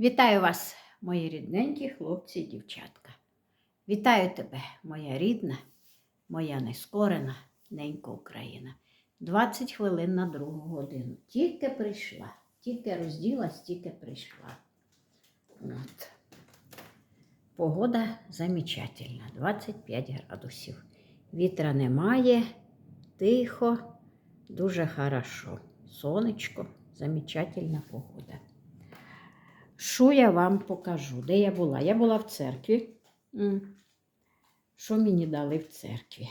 Вітаю вас, мої рідненькі хлопці і дівчатка. Вітаю тебе, моя рідна, моя нескорена ненька Україна. 20 хвилин на другу годину. Тільки прийшла, тільки розділась, тільки прийшла. От. Погода замечательна, 25 градусів. Вітра немає, тихо, дуже хорошо. Сонечко, замечательна погода. Що я вам покажу? Де я була? Я була в церкві. Що мені дали в церкві?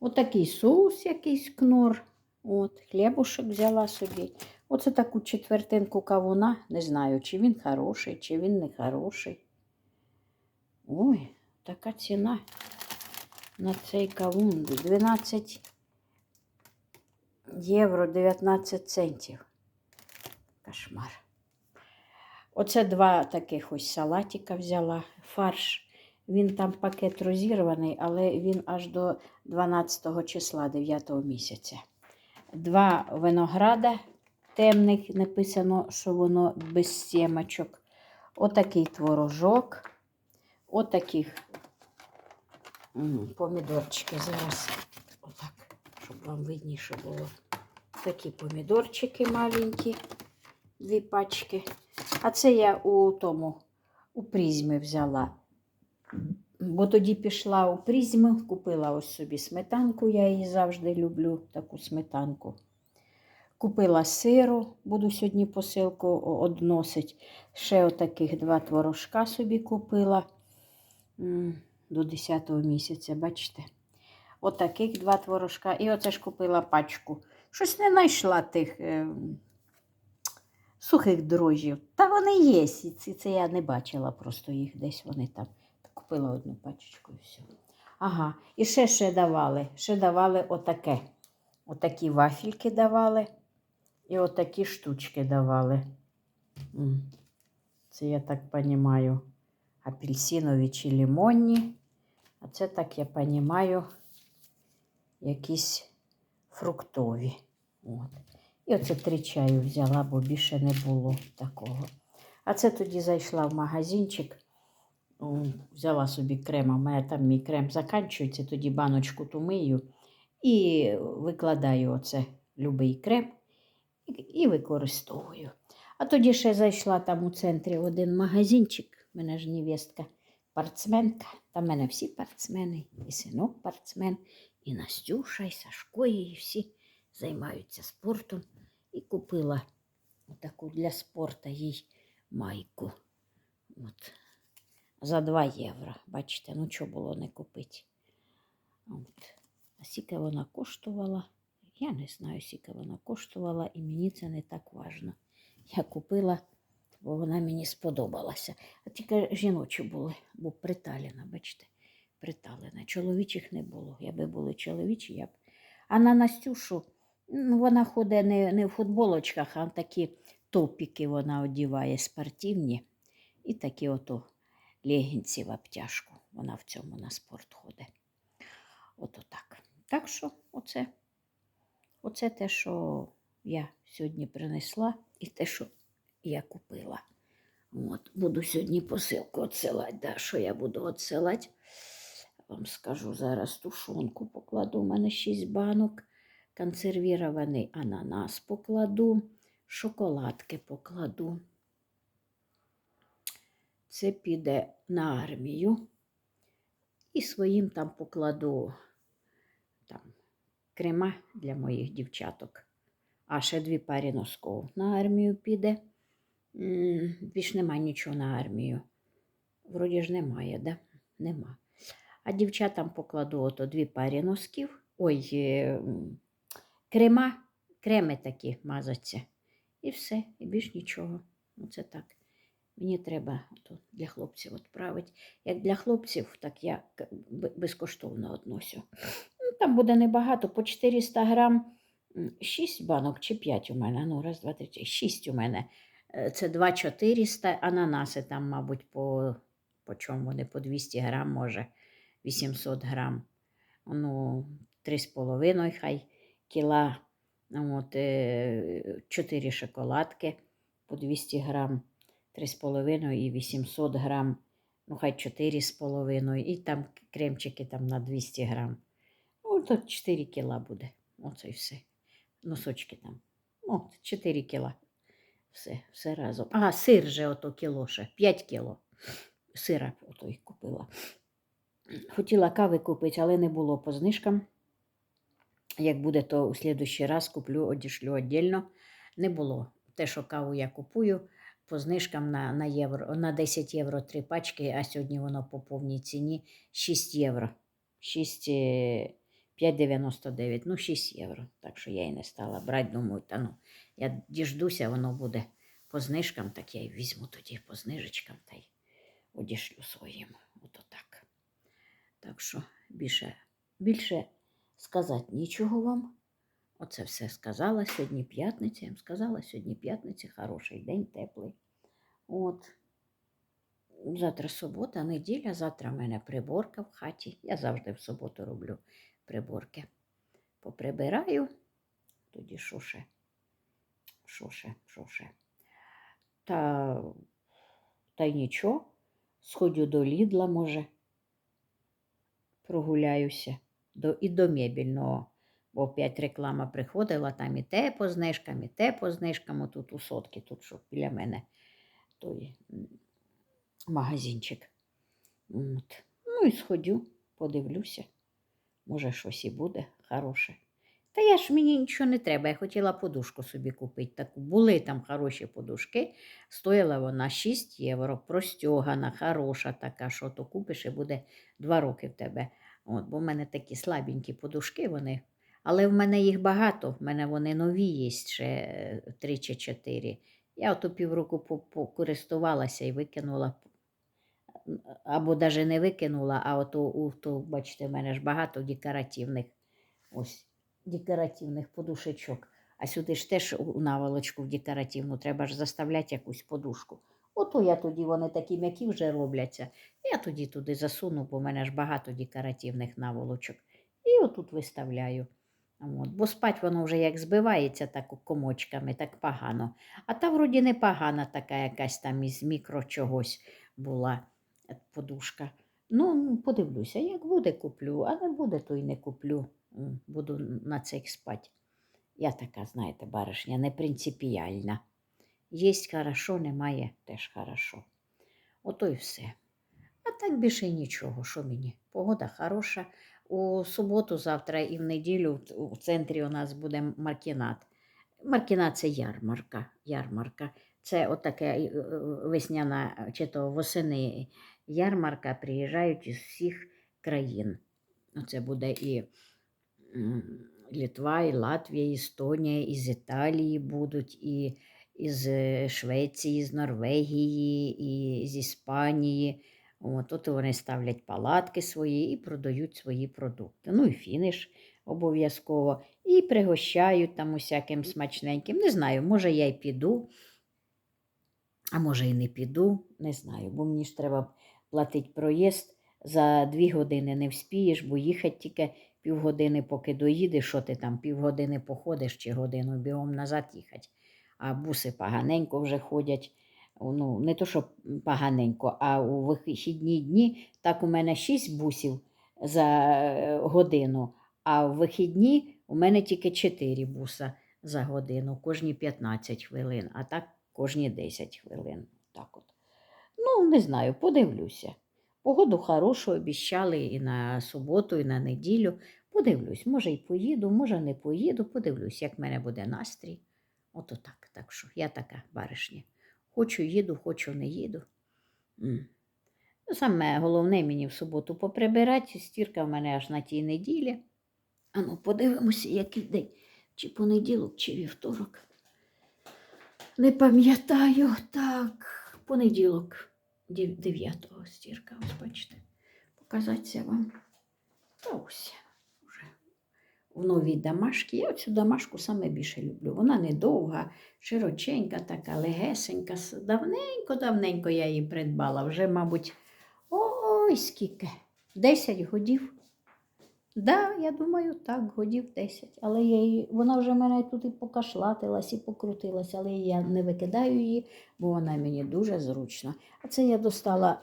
Отакий соус якийсь кнор. От, хлібушек взяла собі. Оце таку четвертинку кавуна. Не знаю, чи він хороший, чи він не хороший. Ой, така ціна на цей кавун. 12 євро 19 центів. Кошмар. Оце два таких ось салатика взяла. Фарш. Він там пакет розірваний, але він аж до 12 числа 9 місяця. Два винограда темних, написано, що воно без сімочок. Отакий творожок. Отаких помідорчики. Зараз отак, щоб вам видніше було. Такі помідорчики маленькі, дві пачки. А це я у тому, у призмі взяла. Бо тоді пішла у призму, купила ось собі сметанку, я її завжди люблю, таку сметанку. Купила сиру, буду сьогодні посилку односити. Ще отаких два творожка собі купила до 10 місяця, бачите? Отаких два творожка. І оце ж купила пачку. Щось не знайшла тих. Сухих дрожжів. Та вони є. Це, це я не бачила, просто їх десь вони там. Купила одну пачечку і все. Ага, і ще ще давали. Ще давали отаке. Отакі вафельки давали. І отакі штучки давали. Це я так розумію, апельсинові чи лимонні. А це, так я розумію, якісь фруктові. От. І оце три чаю взяла, бо більше не було такого. А це тоді зайшла в магазинчик, взяла собі крема. У мене там мій крем закінчується, тоді баночку ту мию і викладаю оце любий крем і, використовую. А тоді ще зайшла там у центрі один магазинчик, в мене ж невістка спортсменка. Там в мене всі спортсмени, і синок спортсмен, і Настюша, і Сашко, і всі займаються спортом. І купила таку для спорту їй майку. От. За 2 євро. Бачите, ну що було не купити. От. А скільки вона коштувала? Я не знаю, скільки вона коштувала, і мені це не так важно. Я купила, бо вона мені сподобалася. А тільки жіночі були, бо приталена, бачите, приталена. Чоловічих не було. Якби були чоловічі, я б. А на Настюшу. Ну, Вона ходить не, не в футболочках, а такі топіки вона одіває спортивні. І такі ото легінці в обтяжку. Вона в цьому на спорт ходить. Ото так. Так що оце, оце те, що я сьогодні принесла, і те, що я купила. От, буду сьогодні посилку відсилати. Да, що я буду відсилати? Вам скажу зараз тушонку покладу. У мене 6 банок консервірований ананас покладу, шоколадки покладу. Це піде на армію. І своїм там покладу там, крема для моїх дівчаток. А ще дві парі носков на армію піде. Більш нема нічого на армію. Вроді ж немає, да? Нема. А дівчатам покладу ото дві парі носків. Ой, е, крема, креми такі мазаться. І все, і більш нічого. Оце так. Мені треба ото для хлопців відправити. Як для хлопців, так я безкоштовно относю. Ну, Там буде небагато, по 400 грам, 6 банок чи 5 у мене. Ну, раз, два, три, чотири, 6 у мене. Е, Це 2,400, ананаси там, мабуть, по, по чому вони, по 200 грам, може, 800 грам. Ну, 3,5 хай кіла. От, е, 4 шоколадки по 200 грам. 3,5 і 800 грам, ну хай 4,5, і там кремчики там на 200 грам. Ну, то 4 кіла буде. Оце і все. Носочки там. О, 4 кіла. Все, все разом. А, сир же ото кіло ще, 5 кіло. Сира ото й купила. Хотіла кави купити, але не було по знижкам. Як буде, то у слідущий раз куплю, одішлю віддільно. Не було. Те, що каву я купую, по знижкам на, на, євро, на 10 євро три пачки, а сьогодні воно по повній ціні 6 євро. 6, е, 5,99, ну 6 євро. Так що я і не стала брати, думаю, та ну, я діждуся, воно буде по знижкам, так я й візьму тоді по знижечкам та й одішлю своїм. Ото так. Так що більше, більше сказати нічого вам. Оце все сказала. Сьогодні п'ятниця. Я вам сказала, сьогодні п'ятниця, хороший день, теплий. От. Завтра субота, неділя, завтра в мене приборка в хаті. Я завжди в суботу роблю приборки. Поприбираю. Тоді що ще? Що? Та, та й нічого. Сходю до Лідла, може, прогуляюся. До, і до мебільного. Бо опять реклама приходила, там і те по знижкам, і те по знижкам. Тут у сотки, тут що біля мене той магазинчик. От. Ну і сходю, подивлюся. Може, щось і буде хороше. Та я ж мені нічого не треба. Я хотіла подушку собі купити. Таку були там хороші подушки. Стояла вона 6 євро, простьогана, хороша така, що то купиш і буде 2 роки в тебе. От, бо в мене такі слабенькі подушки, вони. Але в мене їх багато, в мене вони нові є ще 3 чи 4. Я ото півроку покористувалася і викинула. Або навіть не викинула, а ото, у, то, бачите, в мене ж багато декоративних, ось, декоративних подушечок. А сюди ж теж у наволочку в декоративну треба ж заставляти якусь подушку. Ото я тоді вони такі м'які вже робляться. Я тоді туди засуну, бо в мене ж багато декоративних наволочок. І отут виставляю. От. Бо спать воно вже як збивається так комочками, так погано. А та вроді непогана така якась там із мікро чогось була е, подушка. Ну, подивлюся, як буде, куплю, а не буде, то й не куплю. Буду на цих спать. Я така, знаєте, баришня, не принципіальна. Єсть хорошо, немає теж хорошо. Ото й все. А так більше нічого, що мені. Погода хороша. У суботу, завтра і в неділю в- центрі у нас буде маркінат. Маркінат це ярмарка. ярмарка. Це отаке е, е, весняна, чи то восени ярмарка приїжджають із всіх країн. Це буде і м, Литва, і Латвія, і Естонія, із Італії будуть, і із е, Швеції, з Норвегії, і з Іспанії. От, тут вони ставлять палатки свої і продають свої продукти. Ну і фініш обов'язково. І пригощають там усяким смачненьким. Не знаю, може я й піду, а може і не піду, не знаю, бо мені ж треба платити проїзд. За дві години не вспієш, бо їхати тільки півгодини, поки доїдеш, що ти там півгодини походиш чи годину бігом назад їхати. А буси поганенько вже ходять. Ну, не то, що поганенько, а у вихідні дні так у мене 6 бусів за е, годину, а в вихідні у мене тільки 4 буса за годину, кожні 15 хвилин, а так кожні 10 хвилин. Так от. Ну, не знаю, подивлюся. Погоду хорошу обіщали і на суботу, і на неділю. Подивлюсь, може й поїду, може не поїду, подивлюсь, як в мене буде настрій. Ото так. Так що я така баришня. Хочу їду, хочу не їду. М. Ну, Саме головне мені в суботу поприбирати. Стірка в мене аж на тій неділі. Ану, подивимося, який день. Чи понеділок, чи вівторок. Не пам'ятаю, так, понеділок, 9-го стірка, ось бачите. Показатися вам. Та ось в новій домашці. Я цю домашку саме більше люблю. Вона недовга, широченька, така легесенька. Давненько-давненько я її придбала. Вже, мабуть, ой, скільки. 10 годів. Да, я думаю, так, годів 10. Але я її, вона вже мене тут і покашлатилась, і покрутилась, але я не викидаю її, бо вона мені дуже зручна. А це я достала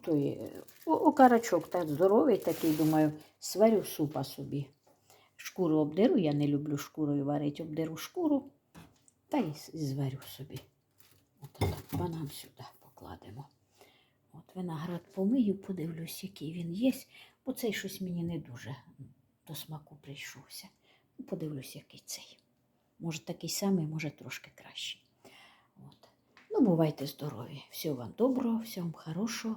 той, е, окарачок, так здоровий такий, думаю, сварю супа собі. Шкуру обдеру, я не люблю шкурою варити, обдеру шкуру та й зварю собі. От банан сюди покладемо. От виноград помию, подивлюсь, який він є, бо цей щось мені не дуже до смаку прийшовся. Подивлюсь, який цей. Може, такий самий, може трошки кращий. Ну, бувайте здорові. Всього вам доброго, всього вам хорошого.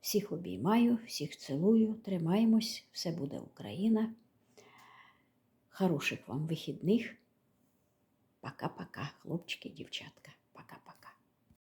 Всіх обіймаю, всіх цілую, тримаємось, все буде Україна. Хороших вам вихідних. Пока-пока, хлопчики, дівчатка.